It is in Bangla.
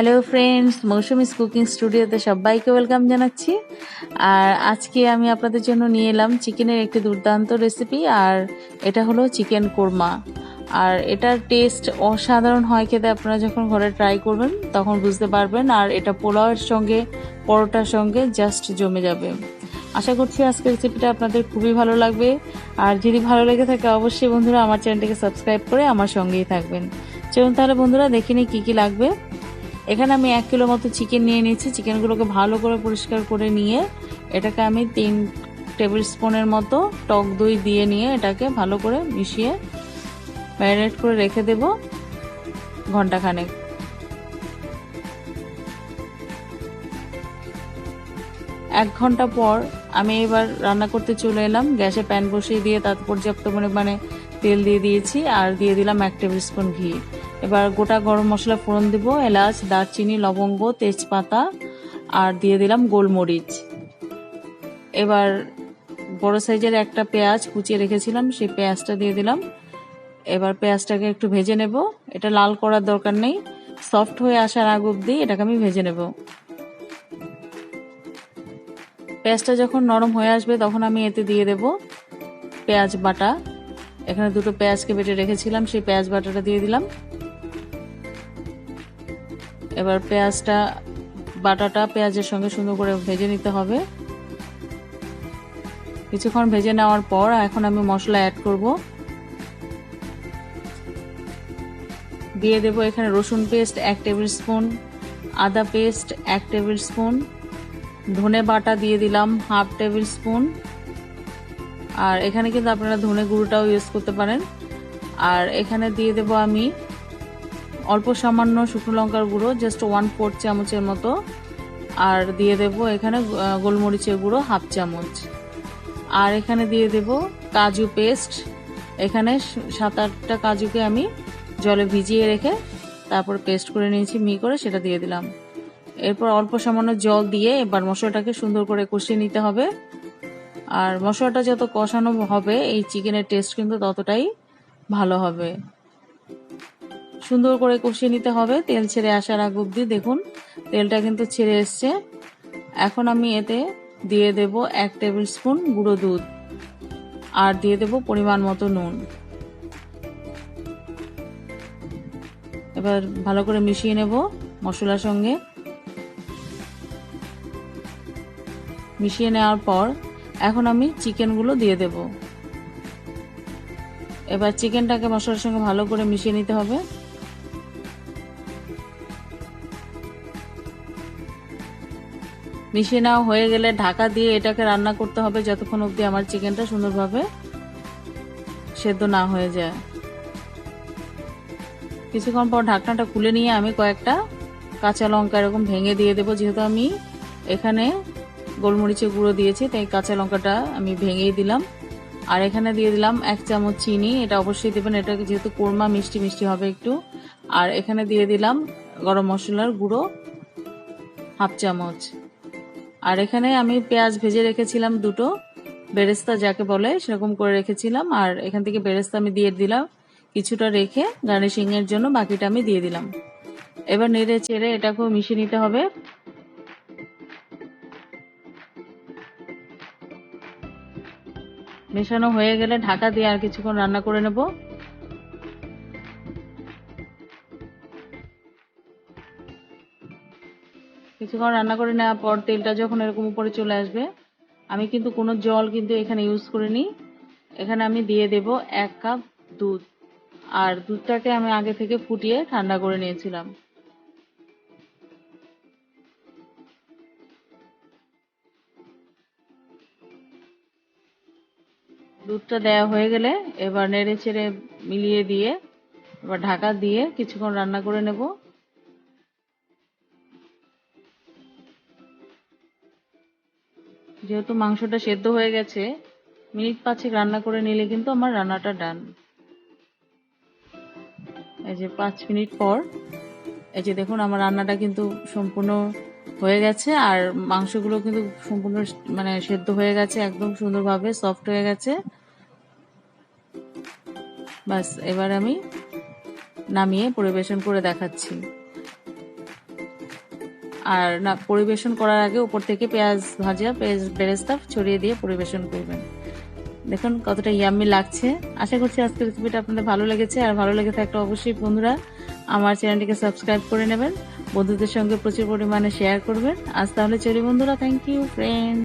হ্যালো ফ্রেন্ডস মৌসুমিস কুকিং স্টুডিওতে সবাইকে ওয়েলকাম জানাচ্ছি। আর আজকে আমি আপনাদের জন্য নিয়ে এলাম চিকেনের একটি দুর্দান্ত রেসিপি আর এটা হলো চিকেন কোরমা। আর এটার টেস্ট অসাধারণ হয় খেতে, আপনারা যখন ঘরে ট্রাই করবেন, তখন বুঝতে পারবেন। আর এটা পোলাওয়ের সঙ্গে, পরোটার সঙ্গে জাস্ট জমে যাবে। আশা করছি আজকের রেসিপিটা আপনাদের খুবই ভালো লাগবে। আর যদি ভালো লেগে থাকে, অবশ্যই বন্ধুরা আমার চ্যানেলটিকে সাবস্ক্রাইব করে আমার সঙ্গেই থাকবেন। চলুন তাহলে বন্ধুরা, দেখে নিই কী কী লাগবে। এখানে আমি এক কিলো মতো চিকেন নিয়ে নিয়েছি। চিকেনগুলোকে ভালো করে পরিষ্কার করে নিয়ে এটাকে আমি তিন টেবিল স্পুনের মতো টক দই দিয়ে নিয়ে এটাকে ভালো করে মিশিয়ে ম্যারিনেট করে রেখে দেব ঘন্টাখানেক। এক ঘণ্টা পর আমি এবার রান্না করতে চলে এলাম। গ্যাসে প্যান বসিয়ে দিয়ে তাতে পর্যাপ্ত পরিমাণে তেল দিয়ে দিয়েছি আর দিয়ে দিলাম এক টেবিল স্পুন ঘি। এবার গোটা গরম মশলা ফোড়ন দেব, এলাচ, দারচিনি, লবঙ্গ, তেজপাতা, আর দিয়ে দিলাম গোলমরিচ। এবার বড় সাইজের একটা পেঁয়াজ কুচিয়ে রেখেছিলাম, সেই পেঁয়াজটা দিয়ে দিলাম। এবার পেঁয়াজটাকে একটু ভেজে নেব। এটা লাল করার দরকার নেই, সফট হয়ে আসার আগ অব্দি এটাকে আমি ভেজে নেব। পেঁয়াজটা যখন নরম হয়ে আসবে তখন আমি এতে দিয়ে দেব পেঁয়াজ বাটা। এখানে দুটো পেঁয়াজকে বেটে রেখেছিলাম, সেই পেঁয়াজ বাটাটা দিয়ে দিলাম। এবার পেঁয়াজটা, বাটাটা পেঁয়াজের সঙ্গে সুন্দর করে ভেজে নিতে হবে। কিছুক্ষণ ভেজে নেওয়ার পর এখন আমি মশলা অ্যাড করব। দিয়ে দেব এখানে রসুন পেস্ট এক টেবিল স্পুন আদা পেস্ট এক টেবিল স্পুন ধনে বাটা দিয়ে দিলাম হাফ টেবিল স্পুন আর এখানে কিন্তু আপনারা ধনে গুঁড়োটাও ইউজ করতে পারেন। আর এখানে দিয়ে দেব আমি অল্প সামান্য শুকনো লঙ্কার গুঁড়ো জাস্ট ওয়ান ফোর্থ চামচের মতো। আর দিয়ে দেব এখানে গোলমরিচের গুঁড়ো হাফ চামচ। আর এখানে দিয়ে দেব কাজু পেস্ট এখানে সাত আটটা কাজুকে আমি জলে ভিজিয়ে রেখে তারপর পেস্ট করে নিয়েছি মি করে সেটা দিয়ে দিলাম। এরপর অল্প সামান্য জল দিয়ে এবার মশলাটাকে সুন্দর করে কষিয়ে নিতে হবে। আর মশলাটা যত কষানো হবে, এই চিকেনের টেস্ট কিন্তু ততটাই ভালো হবে। সুন্দর করে কষিয়ে নিতে হবে। তেল ছেড়ে আসার আগ অব্দি দেখুন, তেলটা কিন্তু ছেড়ে এসছে। এখন আমি এতে দিয়ে দেব এক টেবিল স্পুন গুঁড়ো দুধ আর দিয়ে দেব পরিমাণ মতো নুন। এবার ভালো করে মিশিয়ে নেব মশলার সঙ্গে। মিশিয়ে নেওয়ার পর এখন আমি চিকেনগুলো দিয়ে দেব। এবার চিকেনটাকে মশলার সঙ্গে ভালো করে মিশিয়ে নিতে হবে। মিশিয়ে নেওয়া হয়ে গেলে ঢাকা দিয়ে এটাকে রান্না করতে হবে যতক্ষণ অবধি আমার চিকেনটা সুন্দরভাবে সেদ্ধ না হয়ে যায়। কিছুক্ষণ পর ঢাকনাটা খুলে নিয়ে আমি কয়েকটা কাঁচা লঙ্কা এরকম ভেঙে দিয়ে দেবো। যেহেতু আমি এখানে গোলমরিচের গুঁড়ো দিয়েছি, তাই কাঁচা লঙ্কাটা আমি ভেঙেই দিলাম। আর এখানে দিয়ে দিলাম এক চামচ চিনি, এটা অবশ্যই দেবেন। এটা যেহেতু কোরমা, মিষ্টি মিষ্টি হবে একটু। আর এখানে দিয়ে দিলাম গরম মশলার গুঁড়ো, হাফ চামচ। আর এখানে আমি পেঁয়াজ ভেজে রেখেছিলাম দুটো। বেরেস্তা যাকে বলে সেরকম করে রেখেছিলাম। আর এখান থেকে বেরেস্তা আমি দিয়ে দিলাম কিছুটা রেখে গার্নিশিং এর জন্য বাকিটা আমি দিয়ে দিলাম। এবার নেড়ে চেড়ে এটাকেও মিশিয়ে নিতে হবে। মেশানো হয়ে গেলে ঢাকা দিয়ে আর কিছুক্ষণ রান্না করে নেব। কিছুক্ষণ রান্না করে নেওয়ার পর তেলটা যখন এরকম উপরে চলে আসবে, আমি কিন্তু কোনো জল কিন্তু এখানে ইউজ করিনি। এখানে আমি দিয়ে দেব এক কাপ দুধ। আর দুধটাকে আমি আগে থেকে ফুটিয়ে ঠান্ডা করে নিয়েছিলাম। দুধটা দেওয়া হয়ে গেলে এবার নেড়ে চেড়ে মিলিয়ে দিয়ে, এবার ঢাকা দিয়ে কিছুক্ষণ রান্না করে নেব। যেহেতু মাংসটা সেদ্ধ হয়ে গেছে, মিনিট পাঁচেক রান্না করে নিলে কিন্তু আমার রান্নাটা ডান। এই যে পাঁচ মিনিট পর, এই যে দেখুন আমার রান্নাটা কিন্তু সম্পূর্ণ হয়ে গেছে, আর মাংসগুলো কিন্তু সম্পূর্ণ মানে সেদ্ধ হয়ে গেছে, একদম সুন্দরভাবে সফট হয়ে গেছে। বাস এবার আমি নামিয়ে পরিবেশন করে দেখাচ্ছি। আর না, পরিবেশন করার আগে উপর থেকে পেঁয়াজ ভাজা, পেঁয়াজ বেরেস্তা ছড়িয়ে দিয়ে পরিবেশন করবেন। দেখুন কতটা ইয়াম্মি লাগছে। আশা করছি আজকের রেসিপিটা আপনাদের ভালো লেগেছে। আর ভালো লেগে থাকলে অবশ্যই বন্ধুরা আমার চ্যানেলটিকে সাবস্ক্রাইব করে নেবেন। বন্ধুদের সঙ্গে প্রচুর পরিমাণে শেয়ার করবেন। আজ তাহলে চলি বন্ধুরা থ্যাংক ইউ ফ্রেন্ড